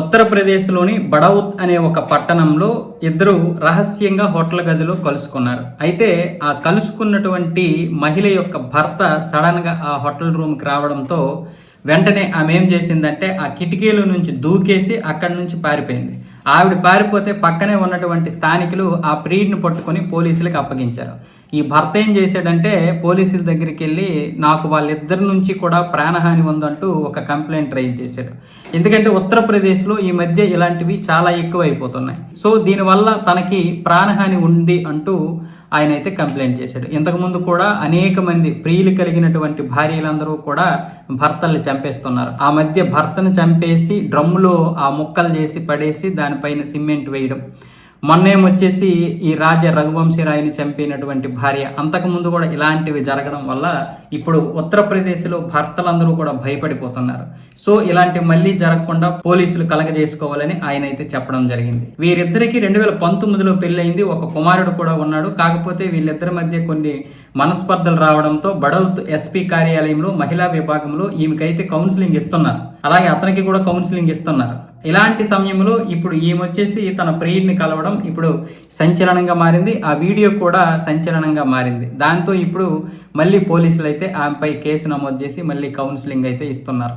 ఉత్తరప్రదేశ్లోని బడౌత్ అనే ఒక పట్టణంలో ఇద్దరు రహస్యంగా హోటల్ గదిలో కలుసుకున్నారు. అయితే ఆ కలుసుకున్నటువంటి మహిళ యొక్క భర్త సడన్గా ఆ హోటల్ రూమ్కి రావడంతో వెంటనే ఆమె ఏం చేసిందంటే ఆ కిటికీల నుంచి దూకేసి అక్కడి నుంచి పారిపోయింది. ఆవిడ పారిపోతే పక్కనే ఉన్నటువంటి స్థానికులు ఆ ప్రీడ్ని పట్టుకొని పోలీసులకు అప్పగించారు. ఈ భర్త ఏం చేశాడంటే పోలీసుల దగ్గరికి వెళ్ళి నాకు వాళ్ళిద్దరి నుంచి కూడా ప్రాణహాని ఉందంటూ ఒక కంప్లైంట్ రైజ్ చేశాడు. ఎందుకంటే ఉత్తరప్రదేశ్లో ఈ మధ్య ఇలాంటివి చాలా ఎక్కువ అయిపోతున్నాయి సో దీనివల్ల తనకి ప్రాణహాని ఉంది అంటూ ఆయన అయితే కంప్లైంట్ చేశాడు. ఇంతకుముందు కూడా అనేక మంది ప్రియులు కలిగినటువంటి భార్యలందరూ కూడా భర్తల్ని చంపేస్తున్నారు. ఆ మధ్య భర్తను చంపేసి డ్రమ్ములో ఆ ముక్కలు చేసి పడేసి దానిపైన సిమెంట్ వేయడం. మొన్నేమొచ్చేసి ఈ రాజ రఘువంశీరాయిని చంపినటువంటి భార్య అంతకుముందు కూడా ఇలాంటివి జరగడం వల్ల ఇప్పుడు ఉత్తరప్రదేశ్లో భర్తలందరూ కూడా భయపడిపోతున్నారు. సో ఇలాంటి మళ్ళీ జరగకుండా పోలీసులు కలగజేసుకోవాలని ఆయన అయితే చెప్పడం జరిగింది. వీరిద్దరికి రెండు వేల పంతొమ్మిదిలో పెళ్ళయింది ఒక కుమారుడు కూడా ఉన్నాడు. కాకపోతే వీళ్ళిద్దరి మధ్య కొన్ని మనస్పర్ధలు రావడంతో బడౌత్ ఎస్పీ కార్యాలయంలో మహిళా విభాగంలో ఈమెకైతే కౌన్సిలింగ్ ఇస్తున్నారు. అలాగే అతనికి కూడా కౌన్సిలింగ్ ఇస్తున్నారు. ఇలాంటి సమయంలో ఇప్పుడు ఈమె వచ్చేసి తన ప్రియుడిని కలవడం ఇప్పుడు సంచలనంగా మారింది. ఆ వీడియో కూడా సంచలనంగా మారింది. దాంతో ఇప్పుడు మళ్ళీ పోలీసులు అయితే ఆమెపై కేసు నమోదు చేసి మళ్ళీ కౌన్సిలింగ్ అయితే ఇస్తున్నారు.